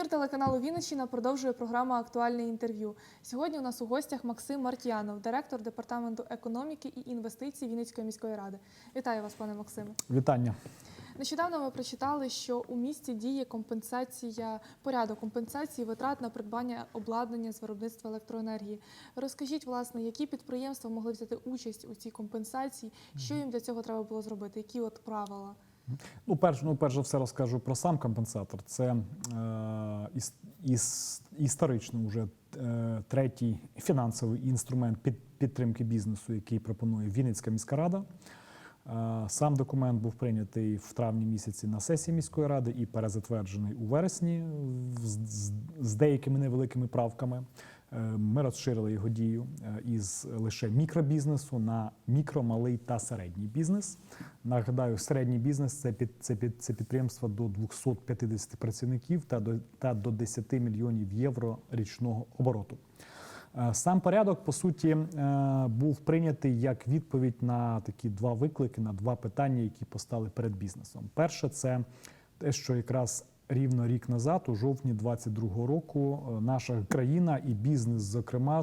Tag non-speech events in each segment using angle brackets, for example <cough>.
Ефір телеканалу Вінниччина продовжує програма Актуальне інтерв'ю. Сьогодні у нас у гостях Максим Мартьянов, директор департаменту економіки і інвестицій Вінницької міської ради. Вітаю вас, пане Максиме. Вітання. Нещодавно ми прочитали, що у місті діє компенсація, порядок компенсації витрат на придбання обладнання з виробництва електроенергії. Розкажіть, власне, які підприємства могли взяти участь у цій компенсації, що їм для цього треба було зробити, які от правила? Ну, перш, ну, перш за все розкажу про сам компенсатор. Це е, іс, іс, історично вже е, третій фінансовий інструмент під, підтримки бізнесу, який пропонує Вінницька міська рада. Е, Сам документ був прийнятий в травні місяці на сесії міської ради і перезатверджений у вересні з, з- з деякими невеликими правками. Ми розширили його дію е, із лише мікробізнесу на мікро, малий та середній бізнес. Нагадаю, середній бізнес це під це під це підприємство до 250 працівників та до та до 10 мільйонів євро річного обороту. Е, Сам порядок, по суті, е, був прийнятий як відповідь на такі два виклики, на два питання, які постали перед бізнесом. Перше, це те, що якраз рівно рік назад, у жовтні 22-го року, е, наша країна і бізнес, зокрема, е,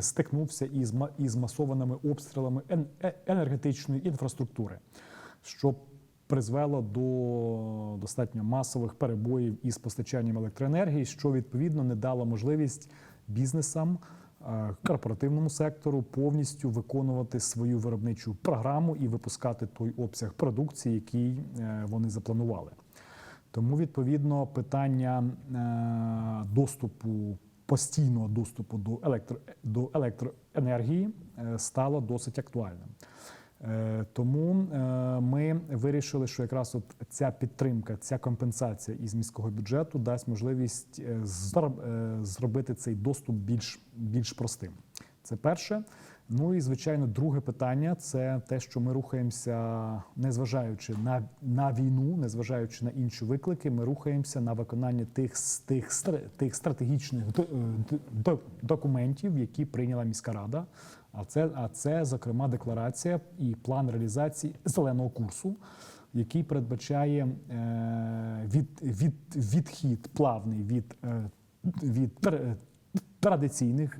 стикнувся із із масованими обстрілами е- енергетичної інфраструктури, що призвело до достатньо масових перебоїв із постачанням електроенергії, що відповідно не дало можливість бізнесам. Корпоративному сектору повністю виконувати свою виробничу програму і випускати той обсяг продукції, який вони запланували. Тому відповідно питання е, доступу постійного доступу до електро до електроенергії е, стало досить актуальним. Е, Тому ми вирішили, що якраз от ця підтримка, ця компенсація із міського бюджету дасть можливість зробити цей доступ більш, більш простим. Це перше. Ну і звичайно, друге питання це те, що ми рухаємося, незважаючи на, на війну, незважаючи на інші виклики, ми рухаємося на виконання тих, тих, тих стратегічних документів, які прийняла міська рада. А це, а це, зокрема, декларація і план реалізації зеленого курсу, який передбачає е, від, від, відхід плавний від, е, від традиційних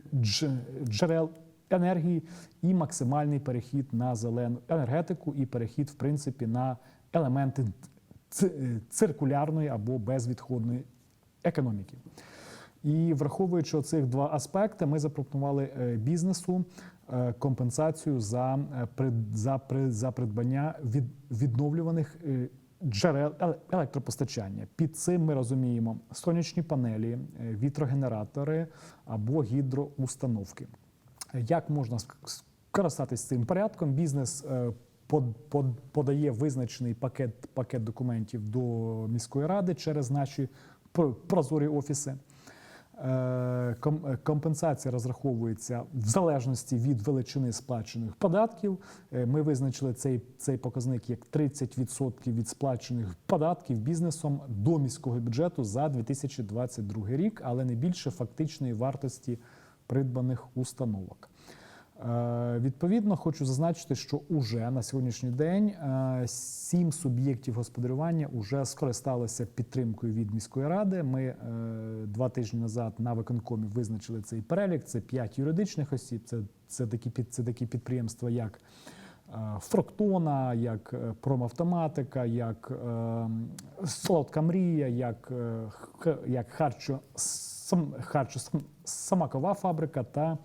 джерел енергії і максимальний перехід на зелену енергетику і перехід, в принципі, на елементи циркулярної або безвідходної економіки. І враховуючи цих два аспекти, ми запропонували е, бізнесу е, компенсацію за, е, за, за придбання від, відновлюваних джерел електропостачання. Під цим ми розуміємо сонячні панелі, вітрогенератори або гідроустановки. Як можна ск- скористатись цим порядком? Бізнес е, под- под- подає визначений пакет, пакет документів до міської ради через наші пр- прозорі офіси. Е, Компенсація розраховується в залежності від величини сплачених податків. Е, Ми визначили цей, цей показник як 30% від сплачених податків бізнесом до міського бюджету за 2022 рік, але не більше фактичної вартості придбаних установок. Е, Відповідно, хочу зазначити, що уже на сьогоднішній день е, сім суб'єктів господарювання вже скористалися підтримкою від міської ради. Ми е, два тижні назад на виконкомі визначили цей перелік. Це п'ять юридичних осіб. Це, це, такі, це такі підприємства, як Фруктона, як Промавтоматика, як Солодка Мрія, як, як харчо, сам, харчу, Самакова фабрика та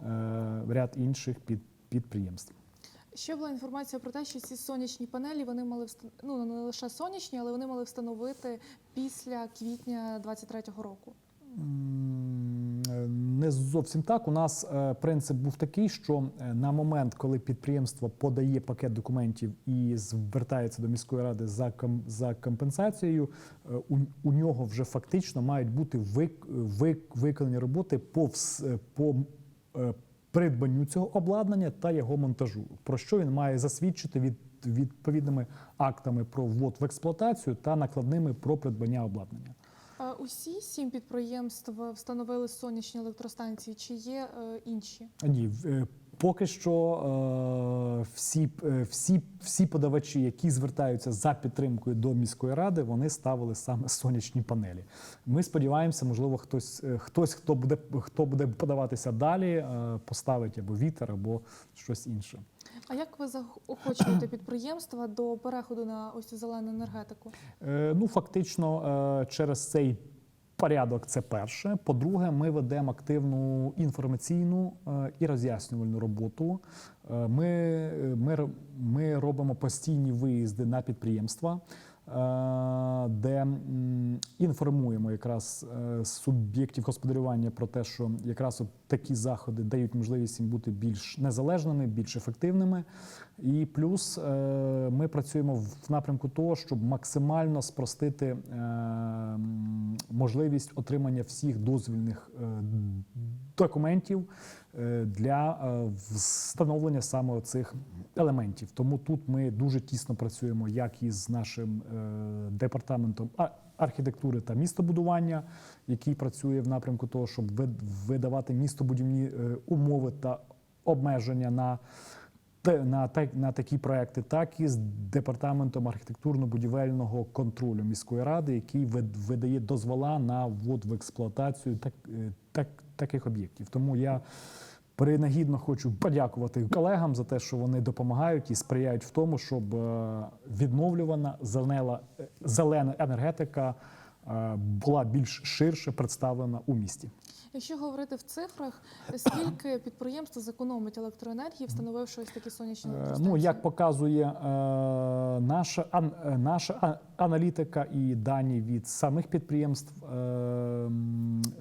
е, ряд інших під, підприємств. Ще була інформація про те, що ці сонячні панелі вони мали вста- ну не лише сонячні, але вони мали встановити після квітня 23-го року. Е, Не зовсім так. У нас е, принцип був такий, що е, на момент, коли підприємство подає пакет документів і звертається до міської ради за за компенсацією, е, у, у нього вже фактично мають бути вик, вик, виконані роботи по, по придбанню цього обладнання та його монтажу. Про що він має засвідчити від відповідними актами про ввод в експлуатацію та накладними про придбання обладнання. Усі сім підприємств встановили сонячні електростанції, чи є е, інші? Ні, е, Поки що е, всі, всі, всі подавачі, які звертаються за підтримкою до міської ради, вони ставили саме сонячні панелі. Ми сподіваємося, можливо, хтось, хтось хто буде хто буде подаватися далі, поставить або вітер, або щось інше. А як ви заохочуєте підприємства до переходу на ось цю зелену енергетику? Е, Ну, фактично, е, через цей порядок це перше. По-друге, ми ведемо активну інформаційну е, і роз'яснювальну роботу. Е, Ми, е, ми, ми робимо постійні виїзди на підприємства. Е, Де інформуємо якраз е, суб'єктів господарювання про те, що якраз такі заходи дають можливість їм бути більш незалежними, більш ефективними. І плюс е, ми працюємо в напрямку того, щоб максимально спростити можливість отримання всіх дозвільних документів для е, встановлення саме цих елементів. Тому тут ми дуже тісно працюємо як із нашим е, департаментом архітектури та містобудування, який працює в напрямку того, щоб вид- видавати містобудівні е, умови та обмеження на на, на такі проекти, так і з департаментом архітектурно-будівельного контролю міської ради, який вид- видає дозвола на ввод в експлуатацію так, е, так, таких об'єктів. Тому я принагідно хочу подякувати колегам за те, що вони допомагають і сприяють в тому, щоб е, відновлювана зелена, зелена енергетика е, була більш ширше представлена у місті. Якщо говорити в цифрах, скільки підприємство зекономить електроенергії, встановивши ось такі сонячні Е, електростанції? Ну, як показує е, наша, ан, е, наша а- аналітика і дані від самих підприємств, е,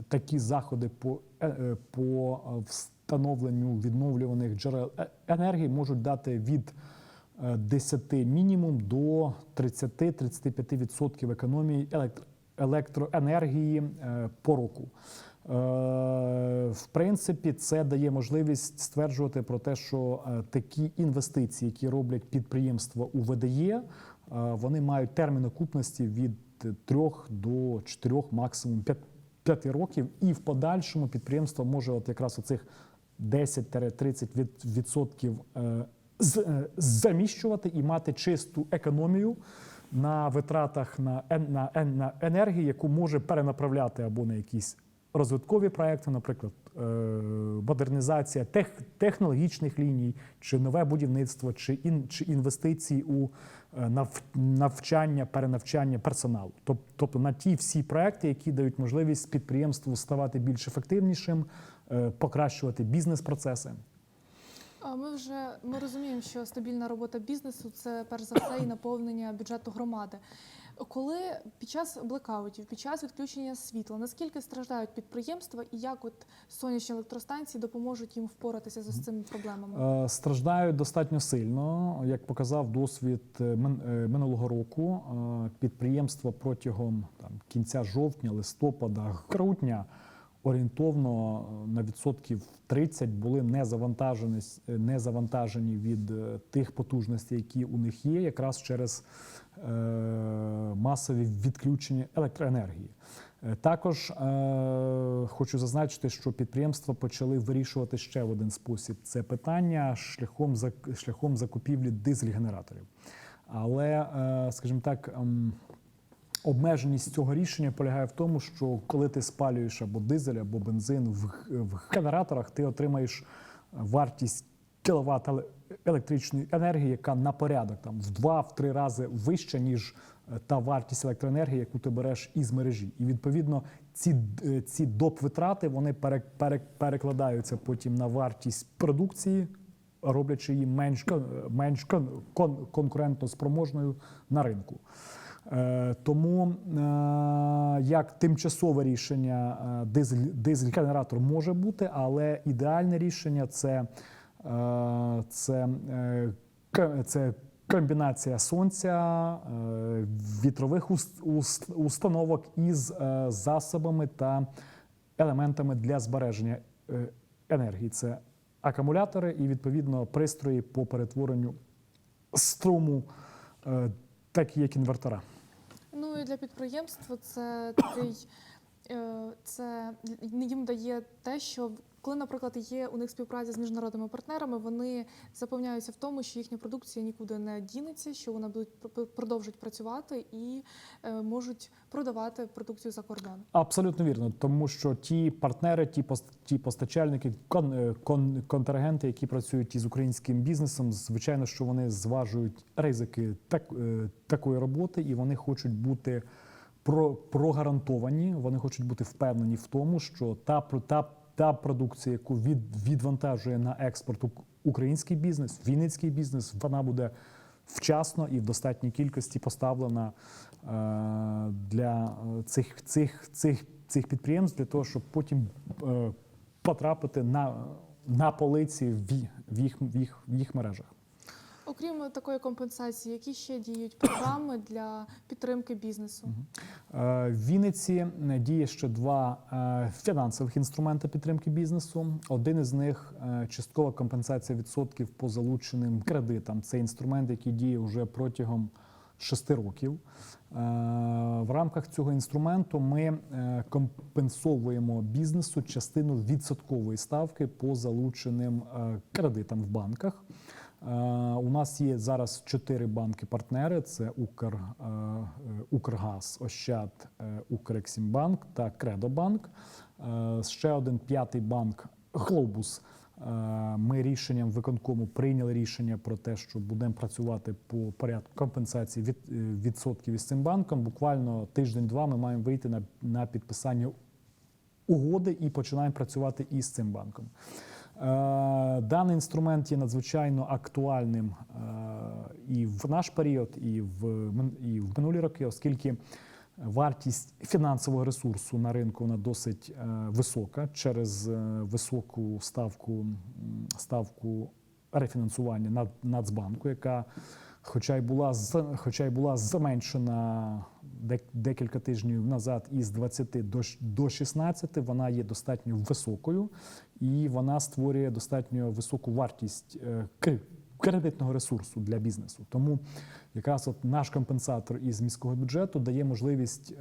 такі заходи по, е, по встановленню відновлюваних джерел енергії можуть дати від е, 10 мінімум до 30-35% економії електро, електроенергії по року. Е, В принципі, це дає можливість стверджувати про те, що е, такі інвестиції, які роблять підприємства у ВДЄ, е, вони мають термін окупності від 3 до 4, максимум 5 років, і в подальшому підприємство може от якраз оцих 10-30% від- е, з- е, заміщувати і мати чисту економію на витратах на, на, на енергію, яку може перенаправляти або на якісь розвиткові проекти, наприклад, е, модернізація тех, технологічних ліній, чи нове будівництво, чи, ін, чи інвестиції у е, навчання, перенавчання персоналу. Тоб- Тобто на ті всі проекти, які дають можливість підприємству ставати більш ефективнішим, е, покращувати бізнес-процеси. Ми вже ми розуміємо, що стабільна робота бізнесу це перш за все і наповнення бюджету громади. Коли під час блекаутів, під час відключення світла, наскільки страждають підприємства і як от сонячні електростанції допоможуть їм впоратися з цими проблемами? Е, Страждають достатньо сильно. Як показав досвід е, е, минулого року, підприємства протягом там, кінця жовтня, листопада, грудня орієнтовно е, на відсотків 30 були не завантажені, е, від е, тих потужностей, які у них є, якраз через масові відключення електроенергії. Також е, хочу зазначити, що підприємства почали вирішувати ще один спосіб це питання шляхом шляхом закупівлі дизель-генераторів. Але, е, скажімо так, ем, обмеженість цього рішення полягає в тому, що коли ти спалюєш або дизель, або бензин в, в генераторах, ти отримаєш вартість кіловат електричної енергії, яка на порядок там в два-три рази вища, ніж е, та вартість електроенергії, яку ти береш із мережі. І відповідно ці, е, ці доп витрати вони пере, пере, перекладаються потім на вартість продукції, роблячи її менш, менш кон, кон, конкурентно спроможною на ринку. Е, Тому е, як тимчасове рішення е, дизель, дизель-генератор може бути, але ідеальне рішення це, це, це комбінація сонця, вітрових ус- ус- установок із засобами та елементами для збереження енергії. Це акумулятори і відповідно пристрої по перетворенню струму, такі як інвертора. Ну і для підприємства це такий це їм дає те, що коли, наприклад, є у них співпраця з міжнародними партнерами, вони запевняються в тому, що їхня продукція нікуди не дінеться, що вона будуть пр- продовжують працювати і е, можуть продавати продукцію за кордон. Абсолютно вірно, тому що ті партнери, ті ті постачальники, кон, е, кон, контрагенти, які працюють із українським бізнесом, звичайно, що вони зважують ризики так, е, такої роботи, і вони хочуть бути прогарантовані, вони хочуть бути впевнені в тому, що та про- та, та продукція, яку від, відвантажує на експорт український бізнес, вінницький бізнес, вона буде вчасно і в достатній кількості поставлена е, для е, цих, цих, цих, цих підприємств для того, щоб потім е, потрапити на, на полиці в, їх, в, їх, в їх мережах. Окрім такої компенсації, які ще діють <coughs> програми для підтримки бізнесу? Е, В Вінниці е, діє ще два е, фінансових інструменти підтримки бізнесу. Один із них часткова компенсація відсотків по залученим кредитам. Це інструмент, який діє вже протягом шести років. В рамках цього інструменту ми компенсовуємо бізнесу частину відсоткової ставки по залученим кредитам в банках. Е, У нас є зараз чотири банки-партнери: це Укр, е, Укргаз, Ощад, е, Укрексімбанк та Кредобанк. Ще один п'ятий банк Глобус. Ми рішенням виконкому прийняли рішення про те, що будемо працювати по порядку компенсації від, відсотків із цим банком. Буквально тиждень-два ми маємо вийти на, на підписання угоди і починаємо працювати із цим банком. Е, Даний інструмент є надзвичайно актуальним е, і в наш період, і в, і в минулі роки, оскільки вартість фінансового ресурсу на ринку вона досить е, висока через високу ставку, ставку рефінансування Нацбанку, яка хоча й була хоча й була зменшена декілька тижнів назад із 20 до ш- до 16, вона є достатньо високою і вона створює достатньо високу вартість е, кредитного ресурсу для бізнесу. Тому якраз от наш компенсатор із міського бюджету дає можливість е,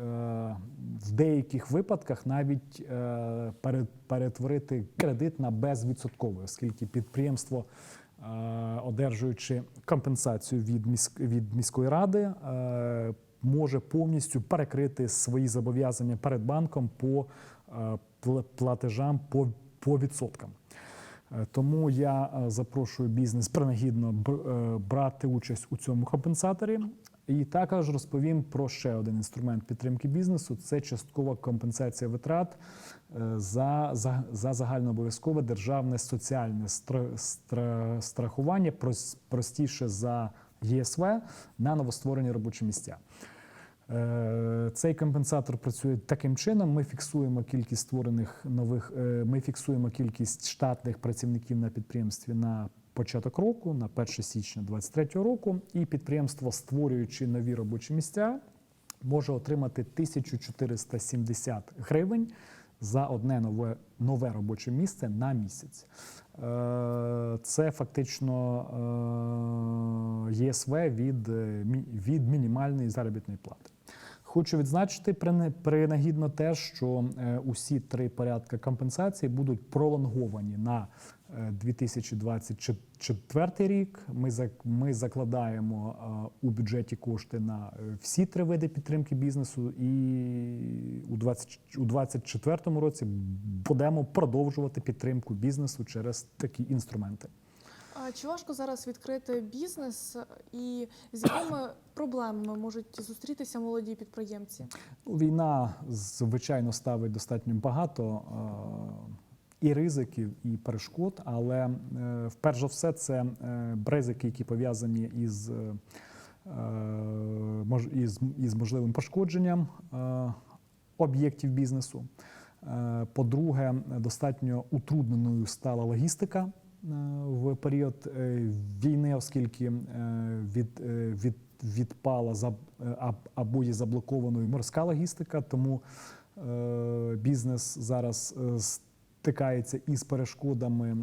в деяких випадках навіть е, пере- перетворити кредит на безвідсотковий, оскільки підприємство. Одержуючи компенсацію від міськ від міської ради, може повністю перекрити свої зобов'язання перед банком по е, платежам по, по відсоткам. Е, Тому я е, запрошую бізнес принагідно бр- брати участь у цьому компенсаторі. І також розповім про ще один інструмент підтримки бізнесу: це часткова компенсація витрат за, за, за загальнообов'язкове державне соціальне стра- стра- страхування, простіше за ЄСВ на новостворені робочі місця. Е, Цей компенсатор працює таким чином. Ми фіксуємо кількість створених нових, е, ми фіксуємо кількість штатних працівників на підприємстві на початок року, на 1 січня 2023 року, і підприємство, створюючи нові робочі місця, може отримати 1470 гривень за одне нове, нове робоче місце на місяць. Е, Це фактично ЄСВ від, від мінімальної заробітної плати. Хочу відзначити принагідно те, що е, усі три порядки компенсації будуть пролонговані на е, 2024 рік. Ми, зак- ми закладаємо е, у бюджеті кошти на е, всі три види підтримки бізнесу, і у 20 у 2024 році будемо продовжувати підтримку бізнесу через такі інструменти. А Чи важко зараз відкрити бізнес і з якими проблемами можуть зустрітися молоді підприємці? Війна, звичайно, ставить достатньо багато е, і ризиків, і перешкод, але е, вперше за все це е, ризики, які пов'язані із, е, із, із можливим пошкодженням е, об'єктів бізнесу. Е, По-друге, достатньо утрудненою стала логістика е, в період е, війни, оскільки е, від, е, від, відпала е, або є заблокованою морська логістика, тому е, бізнес зараз е, стикається із перешкодами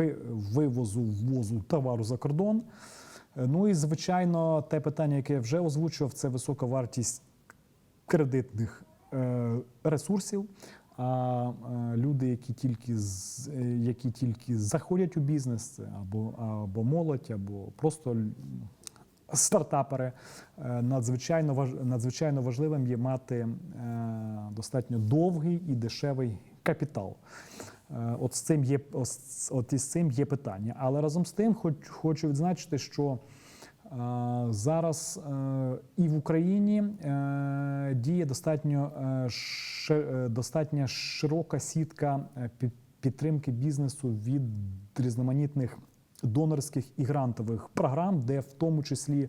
е, вивозу, ввозу товару за кордон. Е, Ну і звичайно, те питання, яке я вже озвучував, це висока вартість кредитних е, ресурсів. А е, люди, які тільки е, які тільки заходять у бізнес, або, або молодь, або просто стартапери, е, надзвичайно надзвичайно важливим є мати достатньо довгий і дешевий капітал. От з цим є от із цим є питання. Але разом з тим, хоч хочу відзначити, що зараз е, і в Україні е, діє достатньо е, е, достатньо широка сітка е, підтримки бізнесу від різноманітних донорських і грантових програм, де в тому числі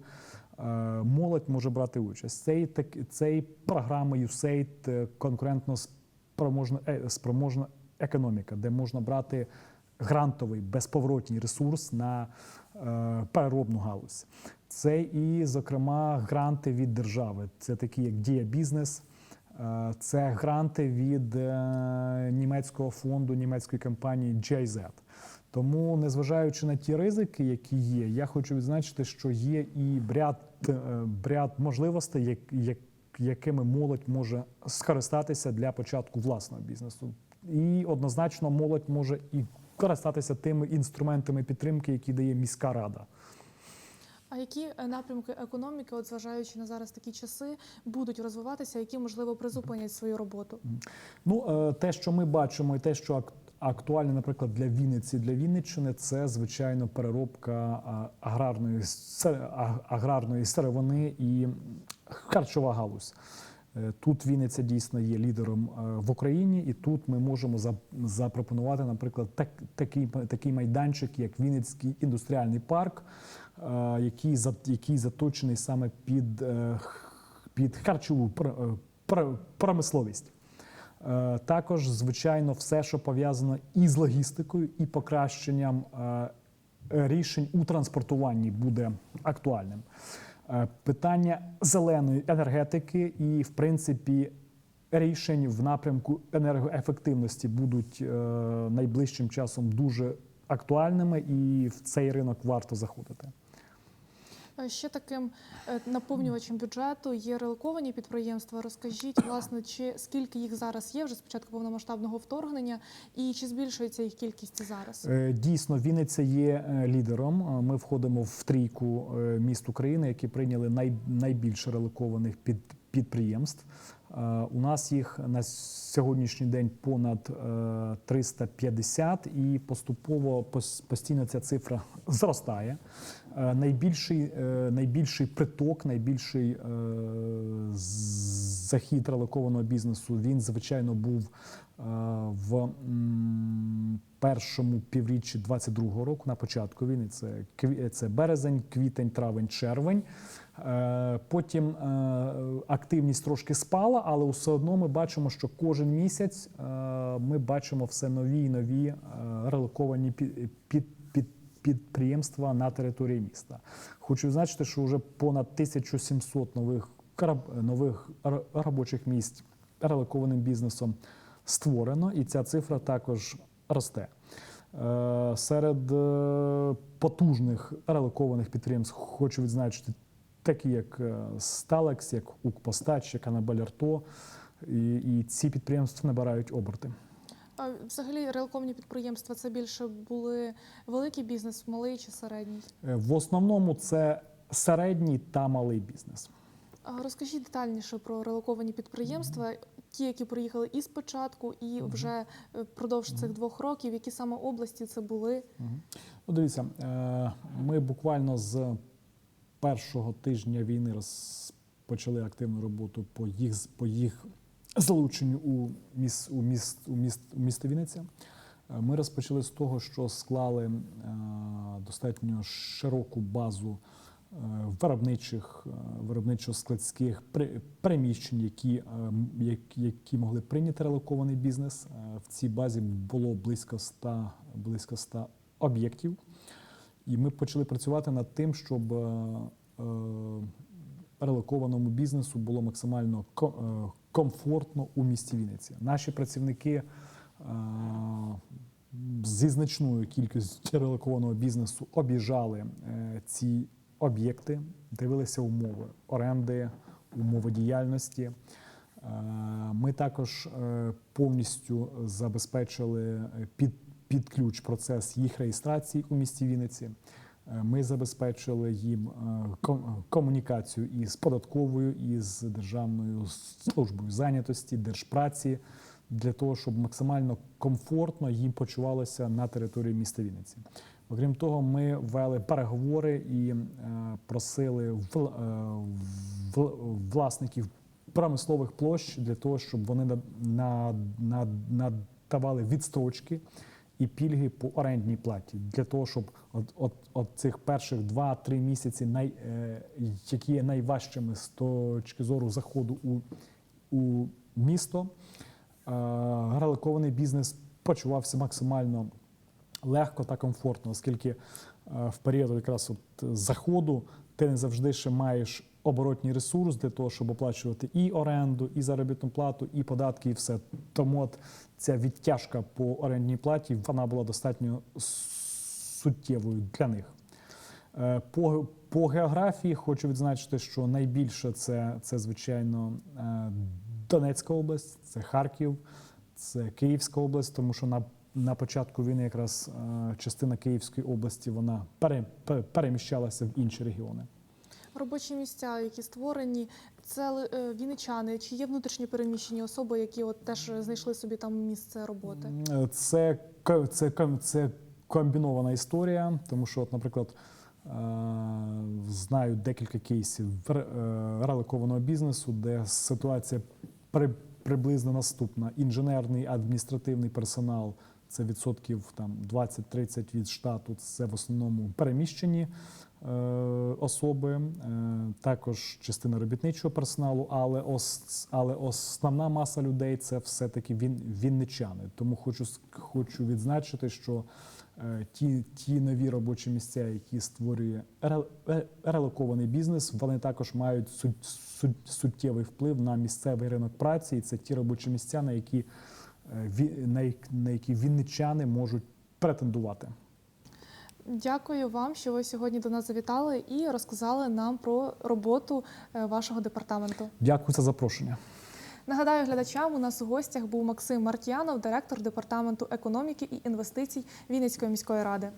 е, молодь може брати участь. Цей так цей програми USAID е, конкурентно спроможна е, спроможна економіка, де можна брати грантовий безповоротній ресурс на е, переробну галузь. Це і, зокрема, гранти від держави. Це такі, як Дія Бізнес. Е, Це гранти від е, німецького фонду, німецької компанії GIZ. Тому, незважаючи на ті ризики, які є, я хочу відзначити, що є і ряд, е, ряд можливостей, як, як, якими молодь може скористатися для початку власного бізнесу. І однозначно молодь може і користатися тими інструментами підтримки, які дає міська рада. А які е, напрямки економіки, от зважаючи на зараз такі часи, будуть розвиватися, які можливо призупинять свою роботу? Ну, е, те, що ми бачимо, і те, що ак- актуальне, наприклад, для Вінниці, для Вінниччини, це звичайно переробка аграрної аграрної сировини і харчова галузь. Е, Тут Вінниця дійсно є лідером е, в Україні, і тут ми можемо запропонувати, наприклад, так, такий, такий майданчик, як Вінницький індустріальний парк, е, який, який заточений саме під, під харчову пр- промисловість. Також, звичайно, все, що пов'язано із логістикою і покращенням рішень у транспортуванні, буде актуальним. Е, Питання зеленої енергетики і, в принципі, рішень в напрямку енергоефективності будуть е, найближчим часом дуже актуальними, і в цей ринок варто заходити. Ще таким е, наповнювачем бюджету є релоковані підприємства. Розкажіть, власне, чи скільки їх зараз є вже з початку повномасштабного вторгнення, і чи збільшується їх кількість зараз? Е, Дійсно, Вінниця є е, лідером. Ми входимо в трійку міст України, які прийняли найбільше релокованих під, підприємств. Е, У нас їх на сьогоднішній день понад е, 350 і поступово постійно ця цифра <laughs> зростає. Е, Найбільший, е, найбільший приток, найбільший е, захід релокованого бізнесу він, звичайно, був е, в першому півріччі 22-го року, на початку війни. Це, це березень, квітень, травень, червень. Е, Потім е, активність трошки спала, але все одно ми бачимо, що кожен місяць е, ми бачимо все нові і нові релоковані під, під, під, підприємства на території міста. Хочу відзначити, що вже понад 1700 нових нових робочих місць релокованим бізнесом створено, і ця цифра також росте. Серед потужних релокованих підприємств хочу відзначити такі, як е, Сталекс, як Укрпостач, як Анабель Арто. І, і ці підприємства набирають оберти. А взагалі релоковані підприємства це більше були великий бізнес, малий чи середній? Е, В основному це середній та малий бізнес. А Розкажіть детальніше про релоковані підприємства, ті, які приїхали і спочатку, і вже е, впродовж цих двох років, які саме області це були. Ну, дивіться, ми буквально з першого тижня війни розпочали активну роботу по їх, по їх залученню у, міс, у, міст, у, міст, у місто Вінниця. Е, Ми розпочали з того, що склали е, достатньо широку базу е, виробничих, виробничо-складських при- приміщень, які, які могли прийняти релокований бізнес. В цій базі було близько 100, близько 100 об'єктів. І ми почали працювати над тим, щоб е, е, релокованому бізнесу було максимально е, комфортно у місті Вінниці. Наші працівники зі значною кількістю релокованого бізнесу об'їжджали ці об'єкти, дивилися умови оренди, умови діяльності. Ми також повністю забезпечили е, під, ключ процес їх реєстрації у місті Вінниці. Е, Ми забезпечили їм е, комунікацію із податковою, із Державною службою зайнятості, держпраці для того, щоб максимально комфортно їм почувалося на території міста Вінниці. Окрім того, ми вели переговори і е, просили вл- власників промислових площ для того, щоб вони на, на, на, надавали відстрочки і пільги по орендній платі для того, щоб от, от, от цих перших 2-3 місяці, най, е, які є найважчими з точки зору заходу у, у місто, е, гараликований бізнес почувався максимально легко та комфортно, оскільки е, в період якраз от заходу ти не завжди ще маєш оборотній ресурс для того, щоб оплачувати і оренду, і заробітну плату, і податки, і все. Тому от ця відтяжка по орендній платі вона була достатньо суттєвою для них. Е, По, по географії хочу відзначити, що найбільше це, це звичайно, е, Донецька область, це Харків, це Київська область, тому що на, на початку війни якраз е, частина Київської області вона пере, пере- переміщалася в інші регіони. Робочі місця, які створені, це е, вінничани, чи є внутрішні переміщені особи, які от теж знайшли собі там місце роботи? Е, Це, це, це комбінована історія, тому що, от, наприклад, е, знаю декілька кейсів ре- реликованого бізнесу, де ситуація при, приблизно наступна. Інженерний, адміністративний персонал це відсотків там 20-30 від штату. Це в основному переміщені особи, е, також частина робітничого персоналу, але, ос, але основна маса людей це все-таки він, вінничани. Тому хочу, хочу відзначити, що е, ті, ті нові робочі місця, які створює ре- ре- релокований бізнес, вони також мають сут, сут, суттєвий вплив на місцевий ринок праці. І це ті робочі місця, на які, е, на, як- на які вінничани можуть претендувати. Дякую вам, що ви сьогодні до нас завітали і розказали нам про роботу е, вашого департаменту. Дякую за запрошення. Нагадаю глядачам, у нас у гостях був Максим Мартьянов, директор департаменту економіки і інвестицій Вінницької міської ради.